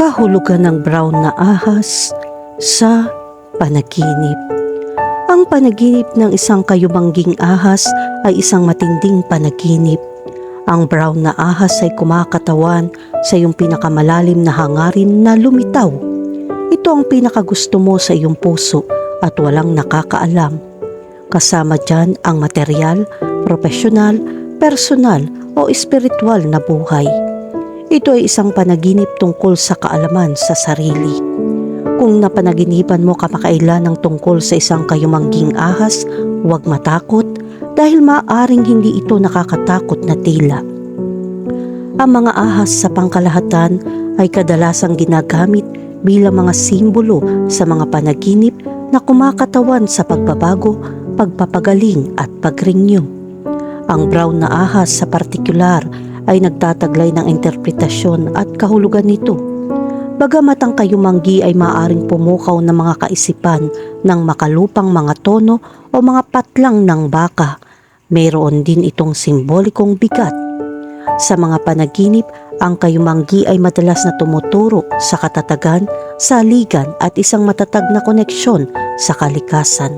kahulugan ng brown na ahas sa panaginip. Ang panaginip ng isang kayumangging ahas ay isang matinding panaginip. Ang brown na ahas ay kumakatawan sa iyong pinakamalalim na hangarin na lumitaw. Ito ang pinakagusto mo sa iyong puso at walang nakakaalam. Kasama dyan ang material, profesional, personal o espiritual na buhay. Ito ay isang panaginip tungkol sa kaalaman sa sarili. Kung napanaginipan mo kamakailan ng tungkol sa isang kayumangging ahas, huwag matakot dahil maaring hindi ito nakakatakot na tila. Ang mga ahas sa pangkalahatan ay kadalasang ginagamit bilang mga simbolo sa mga panaginip na kumakatawan sa pagbabago, pagpapagaling at pagrinyo. Ang brown na ahas sa partikular ay nagtataglay ng interpretasyon at kahulugan nito. Bagamat ang kayumanggi ay maaring pumukaw ng mga kaisipan ng makalupang mga tono o mga patlang ng baka, mayroon din itong simbolikong bigat. Sa mga panaginip, ang kayumanggi ay madalas na tumuturo sa katatagan, saligan at isang matatag na koneksyon sa kalikasan.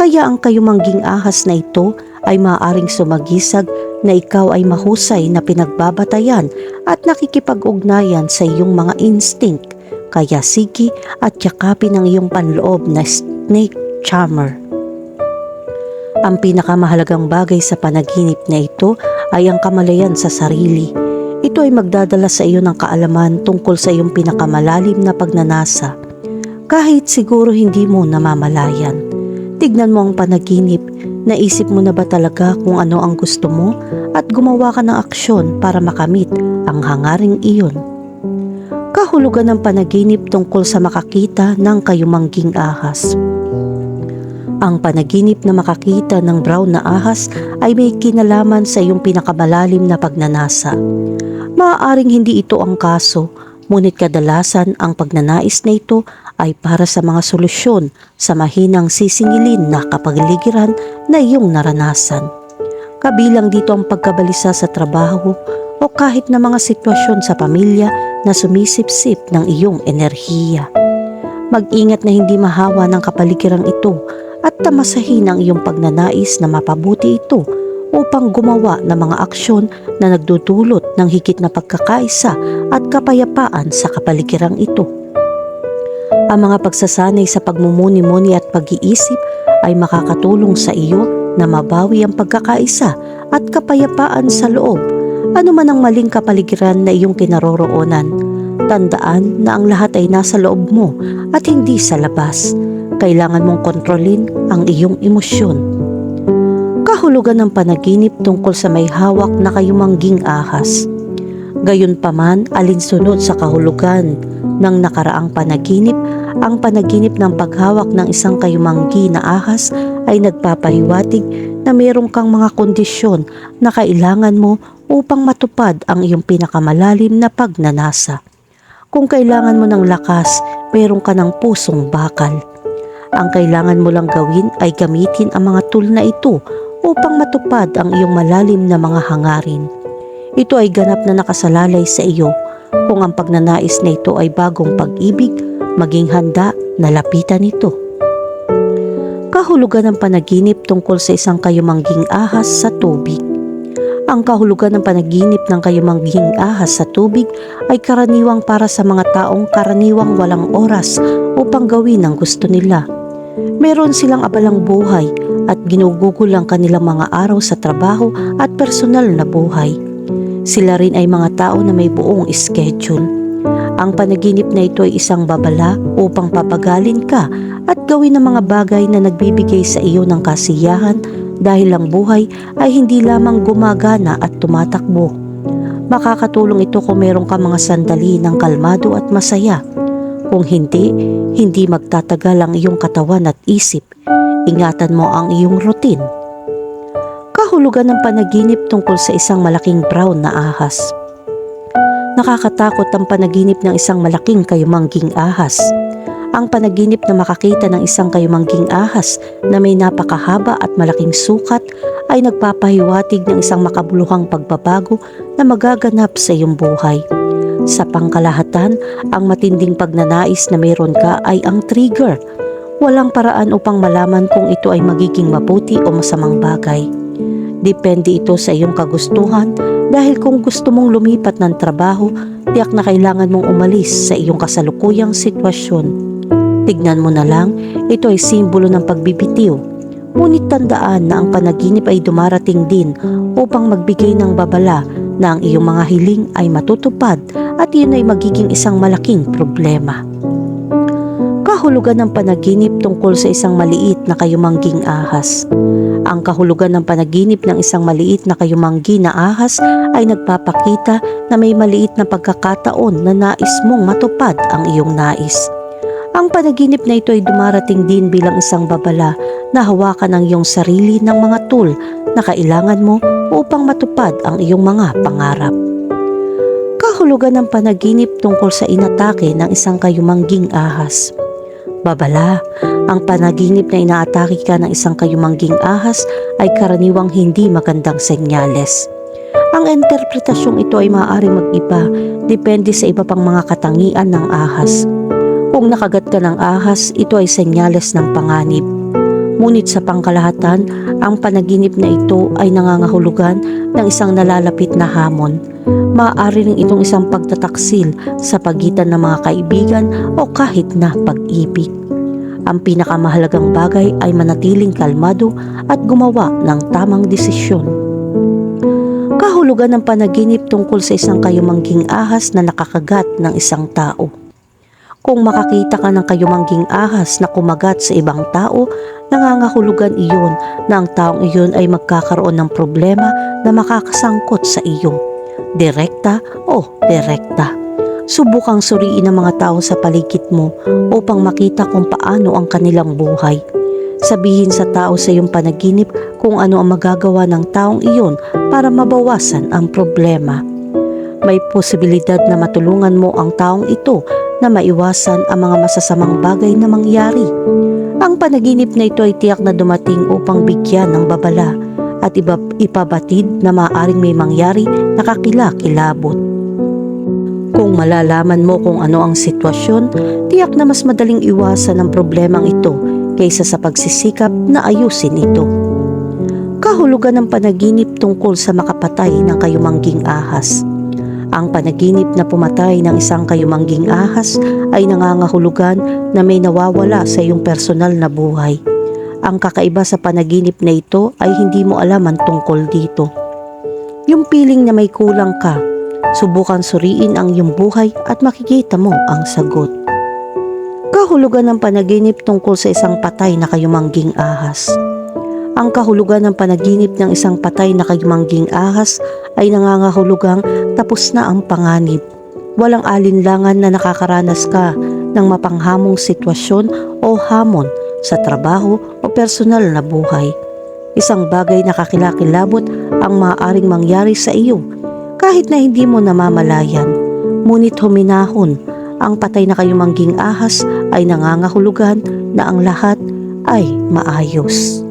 Kaya ang kayumangging ahas na ito ay maaaring sumagisag na ikaw ay mahusay na pinagbabatayan at nakikipag-ugnayan sa iyong mga instinct. Kaya sige at yakapin ang iyong panloob na snake charmer. Ang pinakamahalagang bagay sa panaginip na ito ay ang kamalayan sa sarili. Ito ay magdadala sa iyo ng kaalaman tungkol sa iyong pinakamalalim na pagnanasa. Kahit siguro hindi mo namamalayan. Tignan mo ang panaginip Naisip mo na ba talaga kung ano ang gusto mo at gumawa ka ng aksyon para makamit ang hangaring iyon? Kahulugan ng panaginip tungkol sa makakita ng kayumangging ahas. Ang panaginip na makakita ng brown na ahas ay may kinalaman sa iyong pinakamalalim na pagnanasa. Maaaring hindi ito ang kaso, ngunit kadalasan ang pagnanais na ito ay para sa mga solusyon sa mahinang sisingilin na kapaligiran na iyong naranasan. Kabilang dito ang pagkabalisa sa trabaho o kahit na mga sitwasyon sa pamilya na sumisipsip ng iyong enerhiya. Mag-ingat na hindi mahawa ng kapaligirang ito at tamasahin ang iyong pagnanais na mapabuti ito upang gumawa ng mga aksyon na nagdudulot ng higit na pagkakaisa at kapayapaan sa kapaligirang ito. Ang mga pagsasanay sa pagmumuni-muni at pag-iisip ay makakatulong sa iyo na mabawi ang pagkakaisa at kapayapaan sa loob. Ano man ang maling kapaligiran na iyong kinaroroonan, tandaan na ang lahat ay nasa loob mo at hindi sa labas. Kailangan mong kontrolin ang iyong emosyon. Kahulugan ng panaginip tungkol sa may hawak na kayumangging ahas. Gayunpaman, alinsunod sa kahulugan ng nakaraang panaginip, ang panaginip ng paghawak ng isang kayumanggi na ahas ay nagpapahiwatig na mayroong kang mga kondisyon na kailangan mo upang matupad ang iyong pinakamalalim na pagnanasa. Kung kailangan mo ng lakas, mayroong ka ng pusong bakal. Ang kailangan mo lang gawin ay gamitin ang mga tool na ito upang matupad ang iyong malalim na mga hangarin. Ito ay ganap na nakasalalay sa iyo kung ang pagnanais na ito ay bagong pag-ibig, maging handa na lapitan ito. Kahulugan ng panaginip tungkol sa isang kayumangging ahas sa tubig. Ang kahulugan ng panaginip ng kayumangging ahas sa tubig ay karaniwang para sa mga taong karaniwang walang oras upang gawin ang gusto nila. Meron silang abalang buhay at ginugugol ang kanilang mga araw sa trabaho at personal na buhay. Sila rin ay mga tao na may buong schedule. Ang panaginip na ito ay isang babala upang papagalin ka at gawin ang mga bagay na nagbibigay sa iyo ng kasiyahan dahil ang buhay ay hindi lamang gumagana at tumatakbo. Makakatulong ito kung meron ka mga sandali ng kalmado at masaya. Kung hindi, hindi magtatagal ang iyong katawan at isip. Ingatan mo ang iyong routine kahulugan ng panaginip tungkol sa isang malaking brown na ahas. Nakakatakot ang panaginip ng isang malaking kayumangging ahas. Ang panaginip na makakita ng isang kayumangging ahas na may napakahaba at malaking sukat ay nagpapahiwatig ng isang makabuluhang pagbabago na magaganap sa iyong buhay. Sa pangkalahatan, ang matinding pagnanais na mayroon ka ay ang trigger. Walang paraan upang malaman kung ito ay magiging mabuti o masamang bagay. Depende ito sa iyong kagustuhan dahil kung gusto mong lumipat ng trabaho, tiyak na kailangan mong umalis sa iyong kasalukuyang sitwasyon. Tignan mo na lang, ito ay simbolo ng pagbibitiw. Ngunit tandaan na ang panaginip ay dumarating din upang magbigay ng babala na ang iyong mga hiling ay matutupad at iyon ay magiging isang malaking problema. Kahulugan ng panaginip tungkol sa isang maliit na kayumangging ahas. Ang kahulugan ng panaginip ng isang maliit na kayumanggi na ahas ay nagpapakita na may maliit na pagkakataon na nais mong matupad ang iyong nais. Ang panaginip na ito ay dumarating din bilang isang babala na hawakan ang iyong sarili ng mga tool na kailangan mo upang matupad ang iyong mga pangarap. Kahulugan ng panaginip tungkol sa inatake ng isang kayumangging ahas. Babala, ang panaginip na inaatake ka ng isang kayumangging ahas ay karaniwang hindi magandang senyales. Ang interpretasyong ito ay maaaring mag-iba depende sa iba pang mga katangian ng ahas. Kung nakagat ka ng ahas, ito ay senyales ng panganib. Ngunit sa pangkalahatan, ang panaginip na ito ay nangangahulugan ng isang nalalapit na hamon. Maaari rin itong isang pagtataksil sa pagitan ng mga kaibigan o kahit na pag-ibig. Ang pinakamahalagang bagay ay manatiling kalmado at gumawa ng tamang desisyon. Kahulugan ng panaginip tungkol sa isang kayumangging ahas na nakakagat ng isang tao. Kung makakita ka ng kayumangging ahas na kumagat sa ibang tao, nangangahulugan iyon na ang taong iyon ay magkakaroon ng problema na makakasangkot sa iyo. Direkta o direkta. Subukang suriin ang mga tao sa paligid mo upang makita kung paano ang kanilang buhay. Sabihin sa tao sa iyong panaginip kung ano ang magagawa ng taong iyon para mabawasan ang problema. May posibilidad na matulungan mo ang taong ito na maiwasan ang mga masasamang bagay na mangyari. Ang panaginip na ito ay tiyak na dumating upang bigyan ng babala at iba, ipabatid na maaaring may mangyari na kakilakilabot. Kung malalaman mo kung ano ang sitwasyon, tiyak na mas madaling iwasan ang problemang ito kaysa sa pagsisikap na ayusin ito. Kahulugan ng panaginip tungkol sa makapatay ng kayumangging ahas. Ang panaginip na pumatay ng isang kayumangging ahas ay nangangahulugan na may nawawala sa iyong personal na buhay. Ang kakaiba sa panaginip na ito ay hindi mo alam ang tungkol dito. Yung piling na may kulang ka, subukan suriin ang iyong buhay at makikita mo ang sagot. Kahulugan ng panaginip tungkol sa isang patay na kayumangging ahas. Ang kahulugan ng panaginip ng isang patay na kayumangging ahas ay nangangahulugang tapos na ang panganib. Walang alinlangan na nakakaranas ka ng mapanghamong sitwasyon o hamon sa trabaho o personal na buhay. Isang bagay na kakilakilabot ang maaaring mangyari sa iyo kahit na hindi mo namamalayan. Ngunit huminahon, ang patay na kayumangging ahas ay nangangahulugan na ang lahat ay maayos.